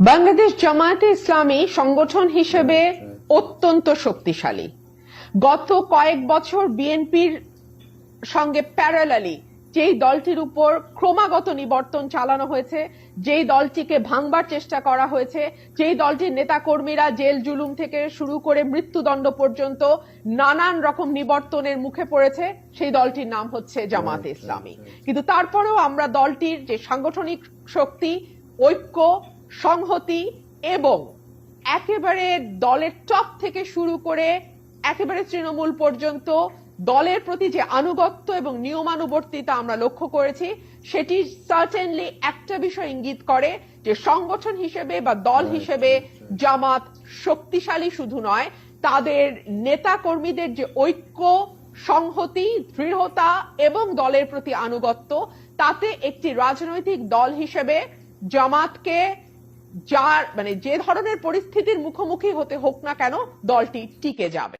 বাংলাদেশ জামায়াতে ইসলামী সংগঠন হিসেবে অত্যন্ত শক্তিশালী। গত কয়েক বছর বিএনপির সঙ্গে প্যারালালি যেই দলটির উপর ক্রমাগত নিবর্তন চালানো হয়েছে যেই দলটিকে ভাঙবার চেষ্টা করা হয়েছে যেই দলটির নেতাকর্মীরা জেল জুলুম থেকে শুরু করে মৃত্যুদণ্ড পর্যন্ত নানান রকম নিবর্তনের মুখে পড়েছে সেই দলটির নাম হচ্ছে জামাতে ইসলামী। কিন্তু তারপরেও আমরা দলটির যে সাংগঠনিক শক্তি ঐক্য সংহতি এবং একেবারে দলের টপ থেকে শুরু করে একেবারে তৃণমূল পর্যন্ত দলের প্রতি যে আনুগত্য এবং নিয়মানুবর্তিতা আমরা লক্ষ্য করেছি সেটি সার্টেনলি একটা বিষয় ইঙ্গিত করে যে সংগঠন হিসেবে বা দল হিসেবে জামাত শক্তিশালী শুধু নয় তাদের নেতা কর্মীদের যে ঐক্য সংহতি দৃঢ়তা এবং দলের প্রতি আনুগত্য তাতে একটি রাজনৈতিক দল হিসেবে জামাতকে যার মানে যে ধরনের পরিস্থিতির মুখোমুখি হতে হোক না কেন দলটি টিকে যাবে।